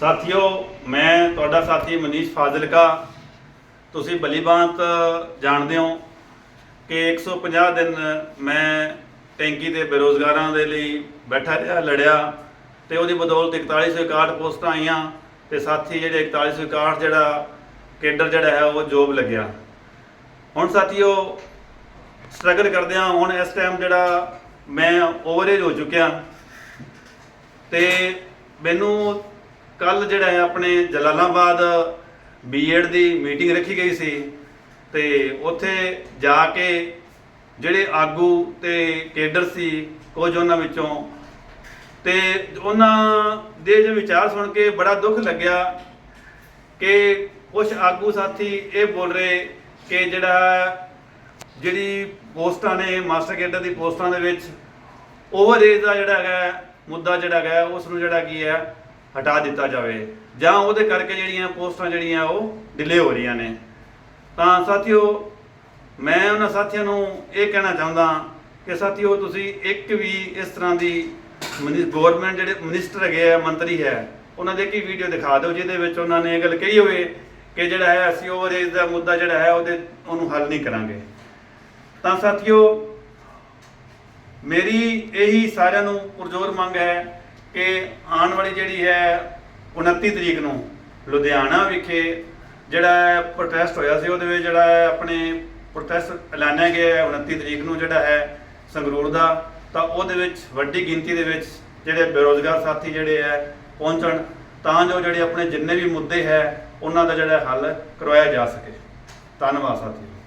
ਸਾਥੀਓ, ਮੈਂ ਤੁਹਾਡਾ ਸਾਥੀ ਮਨੀਸ਼ ਫਾਜ਼ਿਲਕਾ। ਤੁਸੀਂ ਬਲੀਬਾਂਤ ਜਾਣਦੇ ਹੋ ਕਿ 150 ਦਿਨ ਮੈਂ ਟੈਂਕੀ ਤੇ ਬੇਰੋਜ਼ਗਾਰਾਂ ਦੇ ਲਈ ਬੈਠਾ ਰਿਹਾ, ਲੜਿਆ ਤੇ ਉਹਦੀ ਬਦੌਲਤ 4161 ਪੋਸਟਾਂ ਆਈਆਂ ਤੇ ਸਾਥੀ ਜਿਹੜੇ 4161 ਜਿਹੜਾ ਕੇਡਰ ਜਿਹੜਾ ਹੈ, ਉਹ ਜੋਬ ਲੱਗਿਆ। ਹੁਣ ਸਾਥੀਓ, ਸਟਰਗਲ ਕਰਦੇ ਹਾਂ ਹੁਣ ਇਸ ਟਾਈਮ ਜਿਹੜਾ ਮੈਂ ਓਵਰੇਜ ਹੋ ਚੁੱਕਿਆ ਤੇ ਮੈਨੂੰ ਕੱਲ ਜਿਹੜਾ ਹੈ ਆਪਣੇ ਜਲਾਲਾਬਾਦ ਬੀਐਡ ਦੀ ਮੀਟਿੰਗ ਰੱਖੀ ਗਈ ਸੀ ਤੇ ਉੱਥੇ ਜਾ ਕੇ ਜਿਹੜੇ ਆਗੂ ਤੇ ਕੇਡਰ ਸੀ ਕੁਝ ਉਹਨਾਂ ਵਿੱਚੋਂ ਤੇ ਉਹਨਾਂ ਦੇ ਜੋ ਵਿਚਾਰ ਸੁਣ ਕੇ ਬੜਾ ਦੁੱਖ ਲੱਗਿਆ ਕਿ ਕੁਝ ਆਗੂ ਸਾਥੀ ਇਹ ਬੋਲ ਰਹੇ ਕਿ ਜਿਹੜਾ ਜਿਹੜੀ ਪੋਸਟਾਂ ਨੇ ਮਾਸਟਰ ਕੇਡਰ ਦੀ ਪੋਸਟਾਂ ਦੇ ਵਿੱਚ ਓਵਰ ਏਜ ਦਾ ਜਿਹੜਾ ਹੈਗਾ ਮੁੱਦਾ ਜਿਹੜਾ ਹੈਗਾ ਉਸ ਨੂੰ ਜਿਹੜਾ ਕੀ ਹੈ ਹਟਾ ਦਿੱਤਾ ਜਾਵੇ। ਜਾਂ ਉਹਦੇ ਕਰਕੇ ਜਿਹੜੀਆਂ ਪੋਸਟਾਂ ਜਿਹੜੀਆਂ ਉਹ ਡਿਲੇ ਹੋ ਰਹੀਆਂ ਨੇ। ਤਾਂ ਸਾਥੀਓ, ਮੈਂ ਉਹਨਾਂ ਸਾਥੀਆਂ ਨੂੰ ਇਹ ਕਹਿਣਾ ਚਾਹੁੰਦਾ ਕਿ ਸਾਥੀਓ, ਤੁਸੀਂ ਇੱਕ ਵੀ ਇਸ ਤਰ੍ਹਾਂ ਦੀ ਗਵਰਨਮੈਂਟ ਜਿਹੜੇ ਮਿਨਿਸਟਰ ਹੈਗੇ ਆ, ਮੰਤਰੀ ਹੈ, ਉਹਨਾਂ ਦੇ ਕੀ ਵੀਡੀਓ ਦਿਖਾ ਦਿਓ, ਜਿਹਦੇ ਵਿੱਚ ਉਹਨਾਂ ਨੇ ਇਹ ਗੱਲ ਕਹੀ ਹੋਵੇ ਕਿ ਜਿਹੜਾ ਹੈ, ਅਸੀਂ ਓਵਰ ਦਾ ਮੁੱਦਾ ਜਿਹੜਾ ਹੈ, ਉਹਦੇ, ਉਹਨੂੰ ਹੱਲ ਨਹੀਂ ਕਰਾਂਗੇ। ਤਾਂ ਸਾਥੀਓ, ਮੇਰੀ ਇਹੀ ਸਾਰਿਆਂ ਨੂੰ ਪੁਰਜ਼ੋਰ ਮੰਗ ਹੈ ਕਿ ਆਉਣ ਵਾਲੀ ਜਿਹੜੀ ਹੈ 29 ਤਰੀਕ ਨੂੰ ਲੁਧਿਆਣਾ ਵਿਖੇ ਜਿਹੜਾ ਪ੍ਰੋਟੈਸਟ ਹੋਇਆ ਸੀ, ਉਹਦੇ ਵਿੱਚ ਜਿਹੜਾ ਹੈ ਆਪਣੇ ਪ੍ਰੋਟੈਸਟ ਐਲਾਨਿਆ ਗਿਆ ਹੈ 29 ਤਰੀਕ ਨੂੰ ਜਿਹੜਾ ਹੈ ਸੰਗਰੂਰ ਦਾ। ਤਾਂ ਉਹਦੇ ਵਿੱਚ ਵੱਡੀ ਗਿਣਤੀ ਦੇ ਵਿੱਚ ਜਿਹੜੇ ਬੇਰੋਜ਼ਗਾਰ ਸਾਥੀ ਜਿਹੜੇ ਹੈ ਪਹੁੰਚਣ, ਤਾਂ ਜੋ ਜਿਹੜੇ ਆਪਣੇ ਜਿੰਨੇ ਵੀ ਮੁੱਦੇ ਹੈ, ਉਹਨਾਂ ਦਾ ਜਿਹੜਾ ਹੱਲ ਕਰਵਾਇਆ ਜਾ ਸਕੇ। ਧੰਨਵਾਦ ਸਾਥੀਓ।